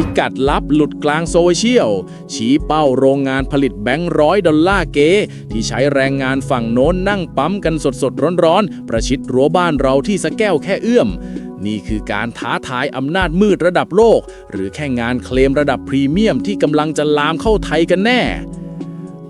พิกัดลับหลุดกลางโซเชียล ชี้เป้าโรงงานผลิตแบงค์ร้อยดอลลาร์เกที่ใช้แรงงานฝั่งโน้นนั่งปั๊มกันสดๆร้อนๆ ประชิดรั้วบ้านเราที่สะแก้วแค่เอื้อมนี่คือการท้าทายอำนาจมืดระดับโลก หรือแค่งานเคลมระดับพรีเมียมที่กำลังจะลามเข้าไทยกันแน่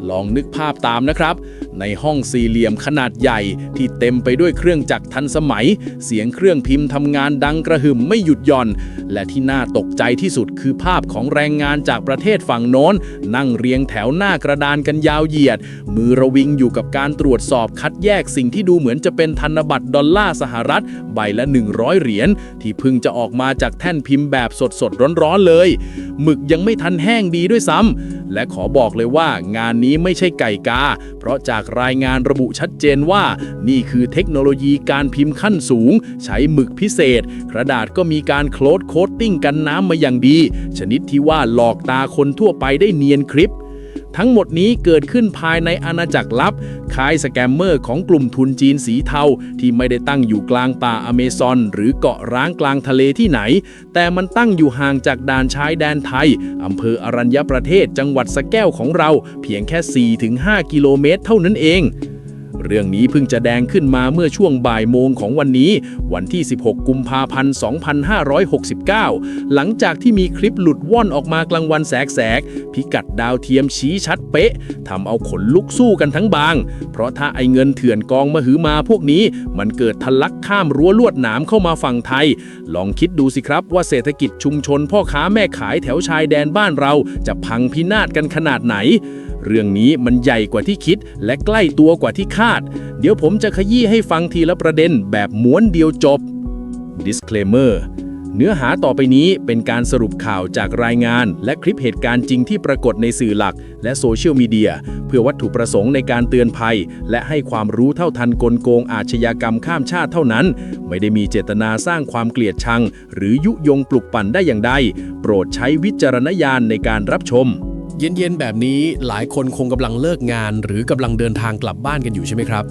ลองนึกภาพตามนะครับ ในห้องสี่เหลี่ยมขนาดใหญ่ที่เต็มไปด้วยเครื่องจักรทันสมัย เสียงเครื่องพิมพ์ทำงานดังกระหึ่มไม่หยุดหย่อน และที่น่าตกใจที่สุดคือภาพของแรงงานจากประเทศฝั่งโน้น นั่งเรียงแถวหน้ากระดานกันยาวเหยียด มือระวิงอยู่กับการตรวจสอบคัดแยกสิ่งที่ดูเหมือนจะเป็นธนบัตรดอลลาร์สหรัฐ ใบละ 100 เหรียญที่เพิ่งจะออกมาจากแท่นพิมพ์แบบสดๆร้อนๆเลย หมึกยังไม่ทันแห้งดีด้วยซ้ำและขอบอกเลยว่างานนี้ไม่ใช่ไก่กา เพราะจากรายงานระบุชัดเจนว่า นี่คือเทคโนโลยีการพิมพ์ขั้นสูง ใช้หมึกพิเศษ กระดาษก็มีการโคลดโคตติ้งกันน้ำมาอย่างดี ชนิดที่ว่าหลอกตาคนทั่วไปได้เนียนคลิป ทั้งหมดนี้เกิดขึ้นภายในอาณาจักรลับคล้ายสแกมเมอร์ของกลุ่มทุนจีนสีเทาที่ไม่ได้ตั้งอยู่กลางป่าอเมซอน หรือเกาะร้างกลางทะเลที่ไหน แต่มันตั้งอยู่ห่างจากด่านชายแดนไทยอำเภออรัญญประเทศจังหวัดสแก้วของเรา เพียงแค่ 4-5 กิโลเมตร เท่านั้นเอง เรื่องนี้เพิ่งจะแดงขึ้นมาเมื่อช่วงบ่ายโมงของวันนี้ วันที่ 16 กุมภาพันธ์ 2569 หลังจากที่มีคลิปหลุดว่อนออกมากลางวันแสกๆ พิกัดดาวเทียมชี้ชัดเป๊ะทำเอาขนลุกสู้กันทั้งบาง เพราะถ้าไอเงินเถื่อนกองมาหือมาพวกนี้ มันเกิดทะลักข้ามรั้วลวดหนามเข้ามาฝั่งไทย ลองคิดดูสิครับว่าเศรษฐกิจชุมชนพ่อค้าแม่ขายแถวชายแดนบ้านเราจะพังพินาศกันขนาดไหนเรื่องนี้มันใหญ่กว่าที่คิดและใกล้ตัวกว่าที่คาด เดี๋ยวผมจะขยี้ให้ฟังทีละประเด็นแบบม้วนเดียวจบ Disclaimer เนื้อหาต่อไปนี้เป็นการสรุปข่าวจากรายงาน และคลิปเหตุการณ์จริงที่ปรากฏในสื่อหลัก และโซเชียลมีเดีย เพื่อวัตถุประสงค์ในการเตือนภัย และให้ความรู้เท่าทันกลโกงอาชญากรรมข้ามชาติเท่านั้น ไม่ได้มีเจตนาสร้างความเกลียดชัง หรือยุยงปลุกปั่นได้อย่างใด โปรดใช้วิจารณญาณในการรับชม เย็นๆแบบนี้หลายคนคงกำลังเลิกงาน หรือกำลังเดินทางกลับบ้านกันอยู่ใช่ไหมครับ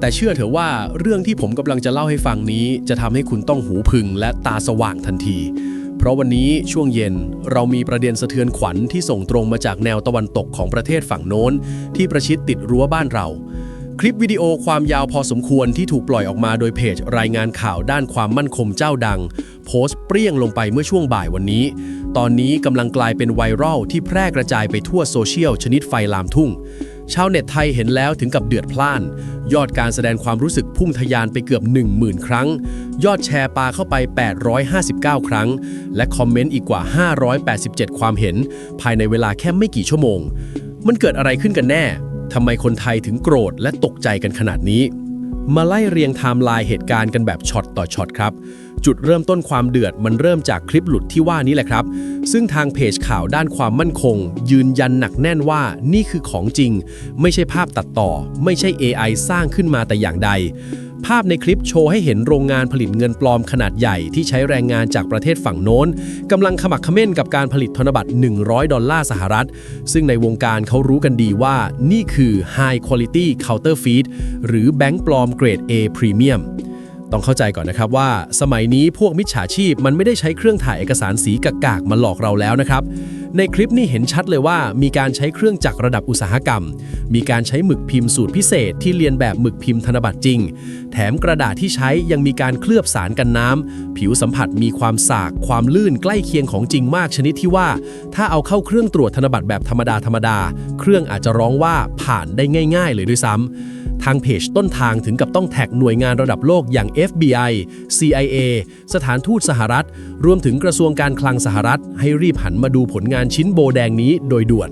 แต่เชื่อเถอะว่าเรื่องที่ผมกำลังจะเล่าให้ฟังนี้ จะทำให้คุณต้องหูพึงและตาสว่างทันที เพราะวันนี้ช่วงเย็นเรามีประเด็นสะเทือนขวัญที่ส่งตรงมาจากแนวตะวันตกของประเทศฝั่งโน้น ที่ประชิดติดรั้วบ้านเรา คลิปวิดีโอความยาวพอสมควรที่ถูกปล่อยออกมาโดยเพจรายงานข่าวด้านความมั่นคงเจ้าดัง โพสต์เปรี้ยงลงไปเมื่อช่วงบ่ายวันนี้ ตอนนี้กำลังกลายเป็นไวรัลที่แพร่กระจายไปทั่วโซเชียลชนิดไฟลามทุ่ง ชาวเน็ตไทยเห็นแล้วถึงกับเดือดพล่าน ยอดการแสดงความรู้สึกพุ่งทะยานไปเกือบ 10,000 ครั้ง ยอดแชร์ปาเข้าไป 859 ครั้ง และคอมเมนต์อีกกว่า 587 ความเห็น ภายในเวลาแค่ไม่กี่ชั่วโมง มันเกิดอะไรขึ้นกันแน่ ทำไมคนไทยถึงโกรธและตกใจกันขนาดนี้ มาไล่เรียงไทม์ไลน์เหตุการณ์กันแบบช็อตต่อช็อตครับ จุดเริ่มต้นความเดือดมันเริ่มจากคลิปหลุดที่ว่านี้แหละครับ ซึ่งทางเพจข่าวด้านความมั่นคง ยืนยันหนักแน่นว่านี่คือของจริง ไม่ใช่ภาพตัดต่อ ไม่ใช่ AI สร้างขึ้นมาแต่อย่างใด ภาพในคลิปโชว์ให้เห็นโรงงานผลิตเงินปลอมขนาดใหญ่ที่ใช้แรงงานจากประเทศฝั่งโน้นกำลังขมักเขม้นกับการผลิตธนบัตร 100 ดอลลาร์สหรัฐ ซึ่งในวงการเขารู้กันดีว่านี่คือ High Quality Counterfeit หรือแบงก์ปลอมเกรด A Premium ต้องเข้าใจก่อนนะครับว่า สมัยนี้พวกมิจฉาชีพมันไม่ได้ใช้เครื่องถ่ายเอกสารสีกากๆมาหลอกเราแล้วนะครับ ในคลิปนี้เห็นชัดเลยว่ามีการใช้เครื่องจักรระดับอุตสาหกรรม มีการใช้หมึกพิมพ์สูตรพิเศษที่เรียนแบบหมึกพิมพ์ธนบัตรจริง แถมกระดาษที่ใช้ยังมีการเคลือบสารกันน้ำผิวสัมผัสมีความสาก ความลื่นใกล้เคียงของจริงมากชนิดที่ว่า ถ้าเอาเข้าเครื่องตรวจธนบัตรแบบธรรมดาธรรมดา เครื่องอาจจะร้องว่าผ่านได้ง่าย ๆ เลยด้วยซ้ำ ทางเพจต้นทางถึงกับต้องแท็กหน่วยงานระดับโลกอย่าง FBI CIA สถานทูตสหรัฐ รวมถึงกระทรวงการคลังสหรัฐ ให้รีบหันมาดูผลงานชิ้นโบแดงนี้โดยด่วน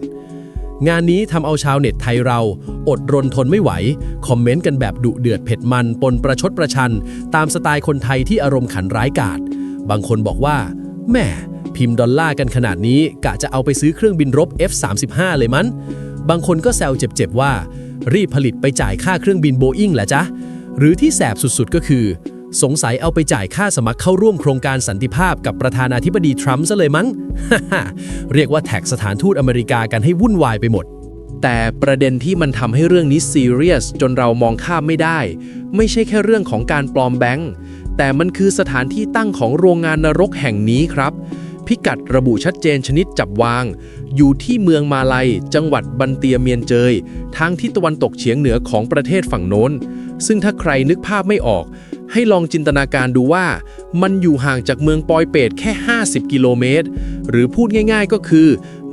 งานนี้ทำเอาชาวเน็ตไทยเรา อดรนทนไม่ไหว คอมเมนต์กันแบบดุเดือดเผ็ดมันปนประชดประชัน ตามสไตล์คนไทยที่อารมณ์ขันร้ายกาจบางคนบอกว่าแม่พิมพ์ดอลลาร์กันขนาดนี้กะจะเอาไปซื้อเครื่องบินรบ F35 เลยมั้นบางคนก็แซวเจ็บๆว่า รีบผลิตไปจ่ายค่าเครื่องบินโบอิงแหละจ๊ะ หรือที่แสบสุดๆก็คือ สงสัยเอาไปจ่ายค่าสมัครเข้าร่วมโครงการสันติภาพกับประธานาธิบดีทรัมป์ซะเลยมั้ง เรียกว่าแท็กสถานทูตอเมริกากันให้วุ่นวายไปหมดแต่ประเด็นที่มันทำให้เรื่องนี้ซีเรียสจนเรามองข้ามไม่ได้ ไม่ใช่แค่เรื่องของการปลอมแบงค์แต่มันคือสถานที่ตั้งของโรงงานนรกแห่งนี้ครับ พิกัดระบุชัดเจนชนิดจับวาง อยู่ที่เมืองมาลัย จังหวัดบันเตียเมียนเจย ทางทิศตะวันตกเฉียงเหนือของประเทศฝั่งโน้น ซึ่งถ้าใครนึกภาพไม่ออก ให้ลองจินตนาการดูว่า มันอยู่ห่างจากเมืองปอยเปตแค่ 50 กิโลเมตร หรือพูดง่ายๆก็คือ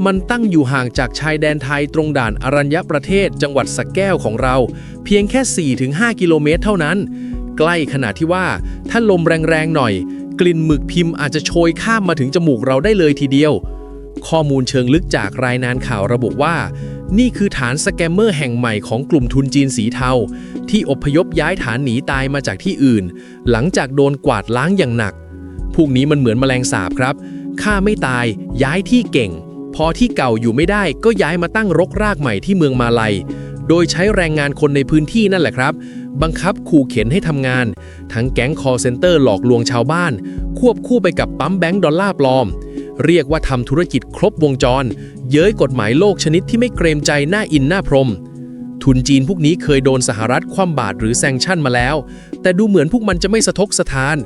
มันตั้งอยู่ห่างจากชายแดนไทยตรงด่านอรัญญประเทศจังหวัดสแก้วของเรา เพียงแค่ 4-5 กิโลเมตรเท่านั้น ใกล้ขนาดที่ว่าถ้าลมแรงๆหน่อย กลิ่นหมึกพิมพ์อาจจะโชยข้ามมาถึงจมูกเราได้เลยทีเดียว ข้อมูลเชิงลึกจากรายงานข่าวระบุว่า นี่คือฐานสแกมเมอร์แห่งใหม่ของกลุ่มทุนจีนสีเทา ที่อพยพย้ายฐานหนีตายมาจากที่อื่น หลังจากโดนกวาดล้างอย่างหนัก พวกนี้มันเหมือนแมลงสาบครับฆ่าไม่ตาย ย้ายที่เก่ง พอที่เก่าอยู่ไม่ได้ก็ย้ายมาตั้งรกรากใหม่ที่เมืองมาลัย โดยใช้แรงงานคนในพื้นที่นั่นแหละครับ บังคับขู่เข็นให้ทำงาน ทั้งแก๊งคอร์เซนเตอร์หลอกลวงชาวบ้าน ควบคู่ไปกับปั๊มแบงก์ดอลลาร์ปลอม เรียกว่าทำธุรกิจครบวงจร เย้ยกฎหมายโลกชนิดที่ไม่เกรงใจหน้าอินหน้าพรม ทุนจีนพวกนี้เคยโดนสหรัฐคว่ำบาตรหรือแซงชั่นมาแล้ว แต่ดูเหมือนพวกมันจะไม่สะทกสะทาน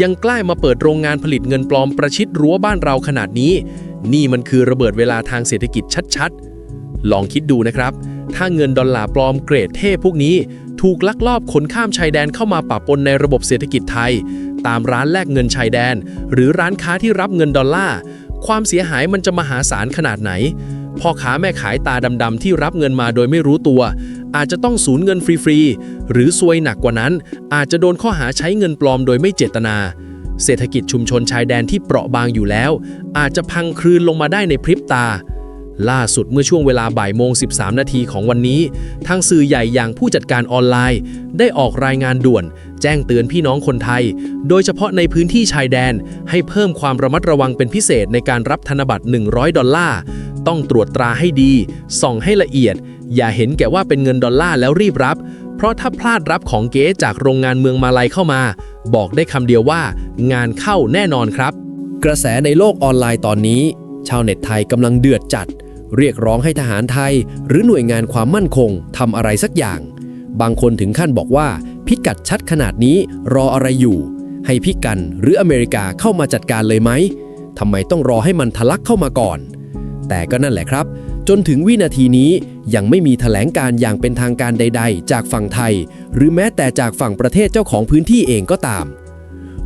ยังกล้ามาเปิดโรงงานผลิตเงินปลอมประชิดรั้วบ้านเราขนาดนี้ นี่มันคือระเบิดเวลาทางเศรษฐกิจชัดๆ ลองคิดดูนะครับ ถ้าเงินดอลลาร์ปลอมเกรดเทพพวกนี้ ถูกลักลอบขนข้ามชายแดนเข้ามาปะปนในระบบเศรษฐกิจไทย ตามร้านแลกเงินชายแดน หรือร้านค้าที่รับเงินดอลลาร์ความเสียหายมันจะมหาศาลขนาดไหนพ่อค้าแม่ขายตาดำๆที่รับเงินมาโดยไม่รู้ตัว อาจจะต้องสูญเงินฟรีๆหรือซวยหนักกว่านั้น อาจจะโดนข้อหาใช้เงินปลอมโดยไม่เจตนา เศรษฐกิจชุมชนชายแดนที่เปราะบางอยู่แล้ว อาจจะพังคลืนลงมาได้ในพริบตา ล่าสุดเมื่อช่วงเวลาบ่ายโมง 13 นาทีของวันนี้ ทางสื่อใหญ่อย่างผู้จัดการออนไลน์ ได้ออกรายงานด่วน แจ้งเตือนพี่น้องคนไทย โดยเฉพาะในพื้นที่ชายแดน ให้เพิ่มความระมัดระวังเป็นพิเศษในการรับธนบัตร 100 ดอลลาร์ ต้องตรวจตราให้ดี ส่องให้ละเอียด อย่าเห็นแก่ว่าเป็นเงินดอลลาร์แล้วรีบรับ เพราะถ้าพลาดรับของเก๊จากโรงงานเมืองมาลัยเข้ามา บอกได้คำเดียวว่า งานเข้าแน่นอนครับ กระแสในโลกออนไลน์ตอนนี้ ชาวเน็ตไทยกำลังเดือดจัด เรียกร้องให้ทหารไทย หรือหน่วยงานความมั่นคงทำอะไรสักอย่าง บางคนถึงขั้นบอกว่า พิกัดชัดขนาดนี้รออะไรอยู่ ให้พิกันหรืออเมริกาเข้ามาจัดการเลยไหมทำไมต้องรอให้มันทะลักเข้ามาก่อน แต่ก็นั่นแหละครับ จนถึงวินาทีนี้ยังไม่มีแถลงการอย่างเป็นทางการใด ๆ จากฝั่งไทย หรือแม้แต่จากฝั่งประเทศเจ้าของพื้นที่เองก็ตาม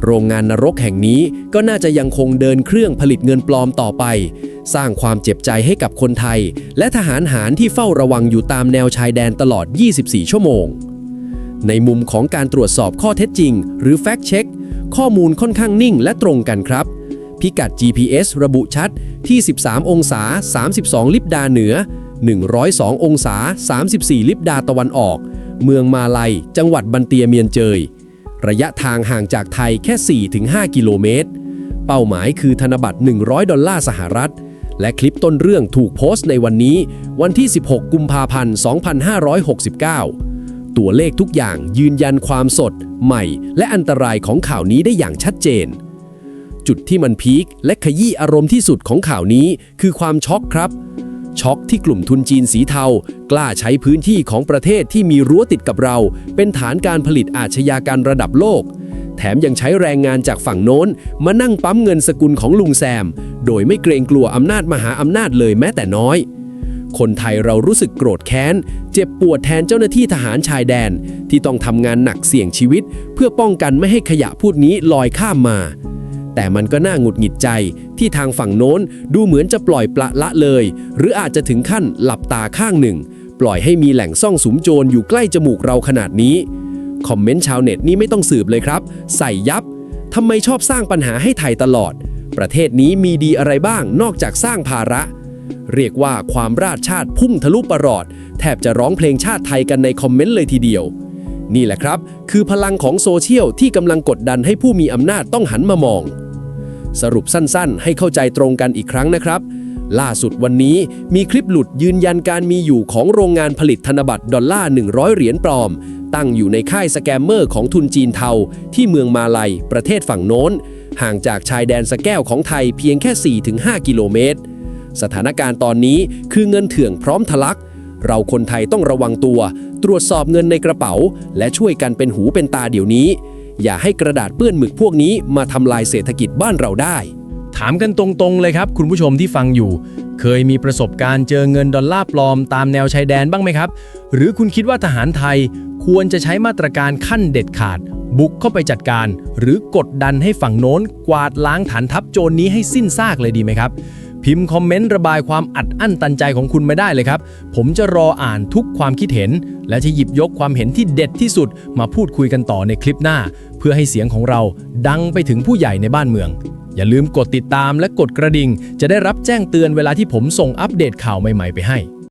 โรงงานนรกแห่งนี้ก็น่าจะยังคงเดินเครื่องผลิตเงินปลอมต่อไป สร้างความเจ็บใจให้กับคนไทย และทหารหารที่เฝ้าระวังอยู่ตามแนวชายแดนตลอด 24 ชั่วโมง ในมุมของการตรวจสอบข้อเท็จจริง หรือ Fact Check ข้อมูลค่อนข้างนิ่งและตรงกันครับ พิกัด GPS ระบุชัดที่ 13 องศา 32 ลิบดาเหนือ 102 องศา 34 ลิบดาตะวันออก เมืองมาลัย จังหวัดบันเตียเมียนเจย ระยะทางห่างจากไทยแค่ 4-5 กิโลเมตร เป้าหมายคือธนบัตร 100 ดอลลาร์สหรัฐ และคลิปต้นเรื่องถูกโพสต์ในวันนี้ วันที่ 16 กุมภาพันธ์ 2569 ตัวเลขทุกอย่างยืนยันความสด ใหม่ และอันตรายของข่าวนี้ได้อย่างชัดเจน จุดที่มันพีคและขยี้อารมณ์ที่สุดของข่าวนี้คือความช็อกครับ ช็อกที่กลุ่มทุนจีนสีเทา กล้าใช้พื้นที่ของประเทศที่มีรั้วติดกับเรา เป็นฐานการผลิตอาชญากรระดับโลก แถมยังใช้แรงงานจากฝั่งโน้น มานั่งปั๊มเงินสกุลของลุงแซม โดยไม่เกรงกลัวอำนาจมหาอำนาจเลยแม้แต่น้อย คนไทยเรารู้สึกโกรธแค้น เจ็บปวดแทนเจ้าหน้าที่ทหารชายแดน ที่ต้องทำงานหนักเสี่ยงชีวิต เพื่อป้องกันไม่ให้ขยะพวกนี้ลอยข้ามมา แต่มันก็น่าหงุดหงิดใจที่ทางฝั่งโน้นดูเหมือนจะปล่อยปละละเลย หรืออาจจะถึงขั้นหลับตาข้างหนึ่ง ปล่อยให้มีแหล่งซ่องสุมโจรอยู่ใกล้จมูกเราขนาดนี้ คอมเมนต์ชาวเน็ตนี่ไม่ต้องสืบเลยครับ ใส่ยับทำไมชอบสร้างปัญหาให้ไทยตลอด ประเทศนี้มีดีอะไรบ้างนอกจากสร้างภาระ เรียกว่าความราชชาติพุ่งทะลุประหลอด แทบจะร้องเพลงชาติไทยกันในคอมเมนต์เลยทีเดียวนี่แหละครับ คือพลังของโซเชียลที่กำลังกดดันให้ผู้มีอำนาจต้องหันมามอง สรุปสั้นๆ ให้เข้าใจตรงกันอีกครั้งนะครับ ล่าสุดวันนี้มีคลิปหลุดยืนยันการมีอยู่ของโรงงานผลิตธนบัตรดอลลาร์ 100 เหรียญปลอม ตั้งอยู่ในค่ายสแกมเมอร์ของทุนจีนเทา ที่เมืองมาลัย ประเทศฝั่งโน้น ห่างจากชายแดนสแก้วของไทยเพียงแค่ 4-5 กิโลเมตร สถานการณ์ตอนนี้คือเงินเถื่อนพร้อมทะลักเราคนไทยต้องระวังตัว ตรวจสอบเงินในกระเป๋า และช่วยกันเป็นหูเป็นตาเดี๋ยวนี้ อย่าให้กระดาษเปื้อนหมึกพวกนี้มาทำลายเศรษฐกิจบ้านเราได้ ถามกันตรงๆเลยครับ คุณผู้ชมที่ฟังอยู่ เคยมีประสบการณ์เจอเงินดอลลาร์ปลอมตามแนวชายแดนบ้างไหมครับ หรือคุณคิดว่าทหารไทยควรจะใช้มาตรการขั้นเด็ดขาด บุกเข้าไปจัดการ หรือกดดันให้ฝั่งโน้น กวาดล้างฐานทัพโจรนี้ให้สิ้นซากเลยดีไหมครับ พิมพ์คอมเมนต์ระบายความอัดอั้นตันใจของคุณไม่ได้เลยครับ ผมจะรออ่านทุกความคิดเห็น และจะหยิบยกความเห็นที่เด็ดที่สุด มาพูดคุยกันต่อในคลิปหน้า เพื่อให้เสียงของเราดังไปถึงผู้ใหญ่ในบ้านเมือง อย่าลืมกดติดตามและกดกระดิ่ง จะได้รับแจ้งเตือนเวลาที่ผมส่งอัปเดตข่าวใหม่ ๆ ไปให้